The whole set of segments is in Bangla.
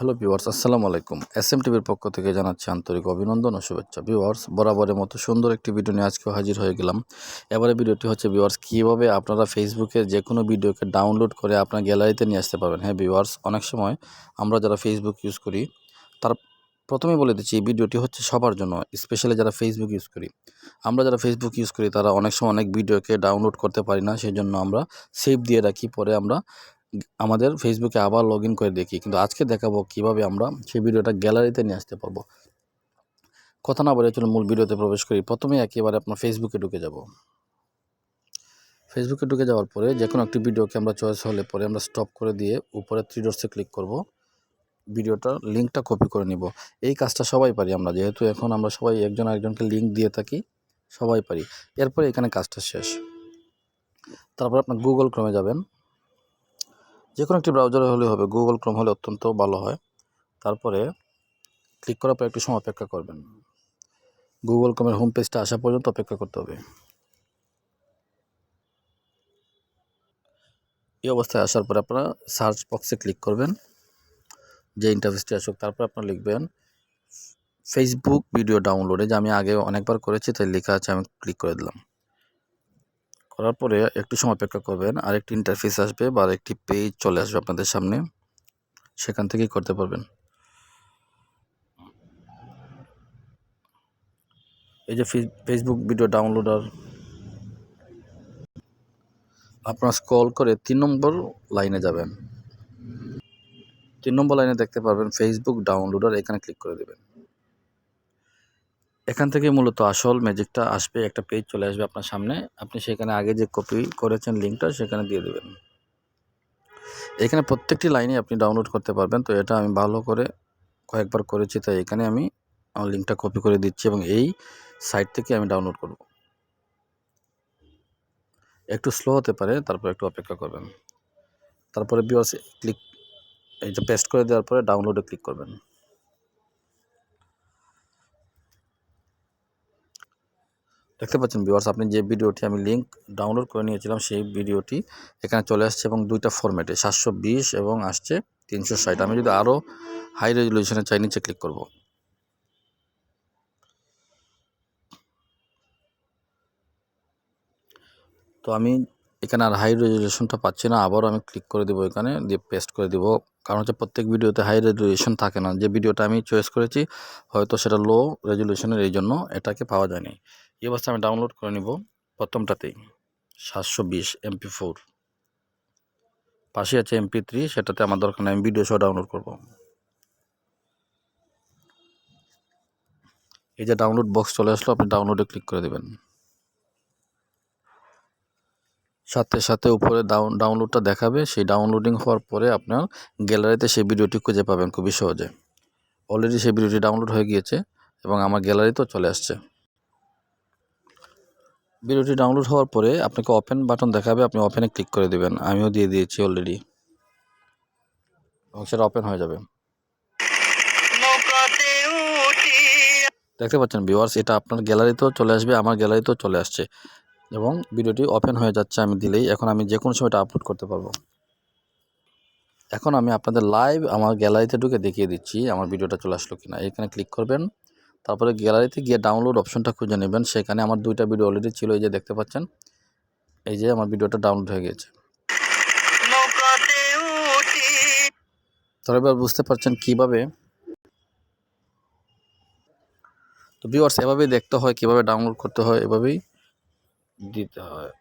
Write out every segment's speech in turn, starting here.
হ্যালো ভিউয়ার্স আসসালামু আলাইকুম। এস এম টিভির পক্ষ থেকে জানাচ্ছি আন্তরিক অভিনন্দন ও শুভেচ্ছা। ভিউয়ার্স বরাবরের মতো সুন্দর একটি ভিডিও নিয়ে আজকে হাজির হয়ে গেলাম। এবারে ভিডিওটি হচ্ছে ভিউয়ার্স কীভাবে আপনারা ফেসবুকে যে কোনো ভিডিওকে ডাউনলোড করে আপনার গ্যালারিতে নিয়ে আসতে পারবেন। হ্যাঁ ভিউয়ার্স অনেক সময় আমরা যারা ফেসবুক ইউজ করি, তার প্রথমে বলে দিচ্ছি, এই ভিডিওটি হচ্ছে সবার জন্য স্পেশালি যারা ফেসবুক ইউজ করি। আমরা যারা ফেসবুক ইউজ করি, তারা অনেক সময় অনেক ভিডিওকে ডাউনলোড করতে পারি না সেই জন্য আমরা সেভ দিয়ে রাখি, পরে আমরা আমাদের ফেসবুকে আবার লগ ইন করে দেখি। কিন্তু আজকে দেখাবো কীভাবে আমরা সেই ভিডিওটা গ্যালারিতে নিয়ে আসতে পারব। কথা না বলে চলুন মূল ভিডিওতে প্রবেশ করি। প্রথমে একেবারে আপনার ফেসবুকে ঢুকে যাব। ফেসবুকে ঢুকে যাওয়ার পরে যে কোনো একটি ভিডিওকে আমরা চয়েস হলে পরে আমরা স্টপ করে দিয়ে উপরে থ্রি ডটসে ক্লিক করব। ভিডিওটার লিঙ্কটা কপি করে নিব। এই কাজটা সবাই পারি আমরা। যেহেতু এখন আমরা সবাই একজন আরেকজনকে লিঙ্ক দিয়ে থাকি, সবাই পারি। এরপরে এখানে কাজটা শেষ। তারপর আপনার গুগল ক্রমে যাবেন। যে কোনো একটি ব্রাউজারে হলে হবে গুগল ক্রোম হলে অত্যন্ত ভালো হয়। তারপরে ক্লিক করার পর একটু সময় অপেক্ষা করবেন। গুগল ক্রোমের হোম পেজটা আসা পর্যন্ত অপেক্ষা করতে হবে। এই অবস্থায় আসার পরে আপনারা সার্চ বক্সে ক্লিক করবেন। যে ইন্টারফেসটি আসুক, তারপর আপনারা লিখবেন ফেসবুক ভিডিও ডাউনলোডে যে আমি আগে অনেকবার করেছি, তাই লেখা আছে, আমি ক্লিক করে দিলাম। করার পরে একটু সময় অপেক্ষা করবেন আর একটি ইন্টারফেস আসবে বা একটি পেজ চলে আসবে আপনাদের সামনে, সেখান থেকেই করতে পারবেন। এই যে ফেসবুক ভিডিও ডাউনলোডার আপনারা স্ক্রল করে তিন নম্বর লাইনে যাবেন। তিন নম্বর লাইনে দেখতে পারবেন ফেসবুক ডাউনলোডার এখানে ক্লিক করে দেবেন। এখান থেকে মূলত আসল ম্যাজিকটা আসবে, একটা পেজ চলে আসবে আপনার সামনে। আপনি সেখানে আগে যে কপি করেছেন লিঙ্কটা সেখানে দিয়ে দেবেন। এখানে প্রত্যেকটি লাইনে আপনি ডাউনলোড করতে পারবেন। তো এটা আমি ভালো করে কয়েকবার করেছি, তাই এখানে আমি আমার লিঙ্কটা কপি করে দিচ্ছি এবং এই সাইট থেকে আমি ডাউনলোড করব। একটু স্লো হতে পারে, তারপর একটু অপেক্ষা করবেন। তারপরে বিওস ক্লিক যে পেস্ট করে দেওয়ার পরে ডাউনলোডে ক্লিক করবেন। দেখতে পাচ্ছেন ভিউয়ার্স আপনি যে ভিডিওটি আমি লিঙ্ক ডাউনলোড করে নিয়েছিলাম, সেই ভিডিওটি এখানে চলে আসছে এবং দুইটা ফরম্যাটে সাতশো বিশ এবং আসছে তিনশো ষাট। আমি যদি আরও হাই রেজলিউশনে চাই, নিচে ক্লিক করব। তো আমি এখানে আর হাই রেজলিউশনটা পাচ্ছি না, আবারও আমি ক্লিক করে দেবো এখানে, দিয়ে পেস্ট করে দেবো। কারণ হচ্ছে প্রত্যেক ভিডিওতে হাই রেজলিউশন থাকে না। যে ভিডিওটা আমি চয়েস করেছি, হয়তো সেটা লো রেজলিউশনের এই জন্য এটাকে পাওয়া যায়নি। এই অবস্থা আমি ডাউনলোড করে নিব প্রথমটাতেই, সাতশো বিশ এমপি ফোর পাশে আছে এমপি থ্রি সেটাতে আমার দরকার আমি ভিডিও সহ ডাউনলোড করব। এই যে ডাউনলোড বক্স চলে আসলো, আপনি ডাউনলোডে ক্লিক করে দেবেন। সাথে সাথে উপরে ডাউন ডাউনলোডটা দেখাবে, সেই ডাউনলোডিং হওয়ার পরে আপনার গ্যালারিতে সেই ভিডিওটি খুঁজে পাবেন খুবই সহজে। অলরেডি সেই ভিডিওটি ডাউনলোড হয়ে গিয়েছে এবং আমার গ্যালারিতেও চলে আসছে। ভিডিওটি ডাউনলোড হওয়ার পরে আপনাকে ওপেন বাটন দেখাবে, আপনি ওপেনে ক্লিক করে দেবেন। আমিও দিয়ে দিয়েছি অলরেডি এবং সেটা ওপেন হয়ে যাবে। দেখতে পাচ্ছেন ভিউয়ার্স এটা আপনার গ্যালারিতেও চলে আসবে, আমার গ্যালারিতেও চলে আসছে। এবং ভিডিওটি ওপেন হয়ে যাচ্ছে, আমি দিলেই এখন আমি যে কোনো সময় এটা আপলোড করতে পারব। এখন আমি আপনাদের লাইভ আমার গ্যালারিতে ঢুকে দেখিয়ে দিচ্ছি, আমার ভিডিওটা চলে আসলো কিনা। এখানে ক্লিক করবেন। তারপরে গ্যালারিতে গিয়ে ডাউনলোড অপশনটা খুঁজে নেবেন। সেখানে আমার দুইটা ভিডিও অলরেডি ছিল, এই যে দেখতে পাচ্ছেন। এই যে আমার ভিডিওটা ডাউনলোড হয়ে গেছে। তাহলে এবার বুঝতে পারছেন কীভাবে তো ভিউয়ার্স এভাবেই দেখতে হয়, কীভাবে ডাউনলোড করতে হয়, এভাবেই দিতে হয়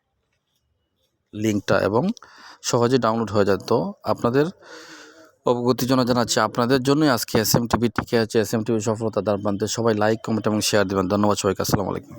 লিঙ্কটা এবং সহজে ডাউনলোড হয়ে যায়। তো আপনাদের অবগতির জন্য জানাচ্ছি আপনাদের জন্যই আজকে এস এম টিভি টিকে আছে এস এম টিভি সফলতা দ্বার সবাই লাইক কমেন্ট এবং শেয়ার দেবেন। ধন্যবাদ সবাইকে। আসসালামু আলাইকুম।